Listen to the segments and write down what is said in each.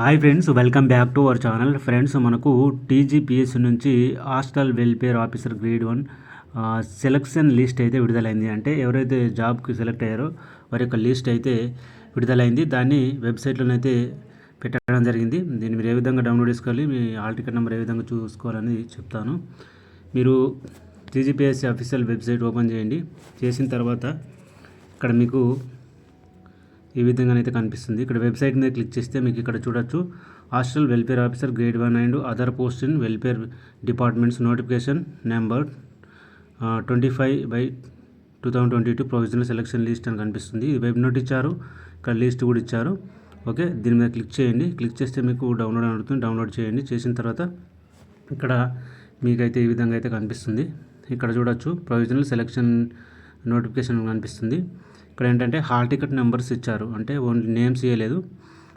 Hi friends welcome back to our channel friends మనకు TGPS నుంచి hostel welfare officer grade one selection list అయితే విడుదలైంది. అంటే ఎవరైతే జాబ్కి సెలెక్ట్ అయ్యారో వారి యొక్క లిస్ట్ అయితే విడుదలైంది. దాన్ని వెబ్సైట్లోనైతే పెట్టడం జరిగింది. దీన్ని మీరు ఏ విధంగా డౌన్లోడ్ చేసుకోవాలి మీ ఆల్ టికెట్ నెంబర్ ఏ విధంగా చూసుకోవాలని చెప్తాను. మీరు టీజీపీఎస్సీ అఫీషియల్ వెబ్సైట్ ఓపెన్ చేయండి. చేసిన తర్వాత ఇక్కడ మీకు ఈ విధంగా అయితే కనిపిస్తుంది. ఇక్కడ వెబ్సైట్ మీద క్లిక్ చేస్తే మీకు ఇక్కడ చూడొచ్చు. Hostel welfare officer grade one and other post in welfare departments notification number twenty five by two thousand twenty two provisional selection list అని కనిపిస్తుంది. వెబ్ నోట్ ఇచ్చారు. ఇక్కడ లిస్ట్ కూడా ఇచ్చారు. ఓకే దీని మీద క్లిక్ చేయండి. క్లిక్ చేస్తే మీకు డౌన్లోడ్ అడుగుతుంది డౌన్లోడ్ చేయండి. చేసిన తర్వాత ఇక్కడ మీకైతే ఈ విధంగా అయితే కనిపిస్తుంది. ఇక్కడ చూడొచ్చు. ప్రొవిజనల్ సెలక్షన్ నోటిఫికేషన్ కనిపిస్తుంది. ఇక్కడ ఏంటంటే హాల్ టికెట్ నెంబర్స్ ఇచ్చారు. అంటే ఓన్లీ నేమ్స్ ఇవ్వలేదు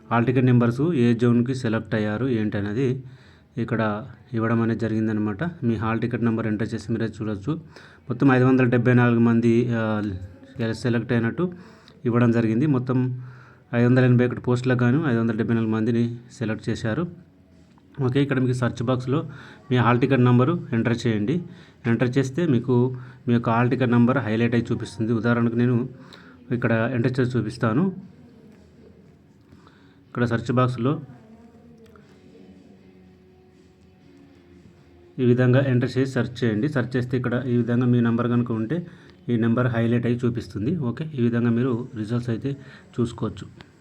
హాల్ టికెట్ నెంబర్స్ ఏ జోన్కి సెలెక్ట్ అయ్యారు ఏంటి అనేది ఇక్కడ ఇవ్వడం అనేది జరిగిందనమాట. మీ హాల్ టికెట్ నెంబర్ ఎంటర్ చేసి మీరే చూడొచ్చు. మొత్తం ఐదు వందల డెబ్బై నాలుగు మంది సెలెక్ట్ అయినట్టు ఇవ్వడం జరిగింది. మొత్తం ఐదు వందల ఎనభై ఒకటి పోస్టులకు గాను ఐదు వందల డెబ్బై నాలుగు మందిని సెలెక్ట్ చేశారు. ఓకే ఇక్కడ మీకు సెర్చ్ బాక్స్లో మీ హాల్ టికెట్ నెంబరు ఎంటర్ చేయండి. ఎంటర్ చేస్తే మీకు మీ యొక్క హాల్ టికెట్ నెంబర్ హైలైట్ అయి చూపిస్తుంది. ఉదాహరణకు నేను ఇక్కడ ఎంటర్ చేసి చూపిస్తాను. ఇక్కడ సెర్చ్ బాక్స్లో ఈ విధంగా ఎంటర్ చేసి సెర్చ్ చేయండి. సెర్చ్ చేస్తే ఇక్కడ ఈ విధంగా మీ నెంబర్ కనుక ఉంటే ఈ నెంబర్ హైలైట్ అయ్యి చూపిస్తుంది. ఓకే ఈ విధంగా మీరు రిజల్ట్స్ అయితే చూసుకోవచ్చు.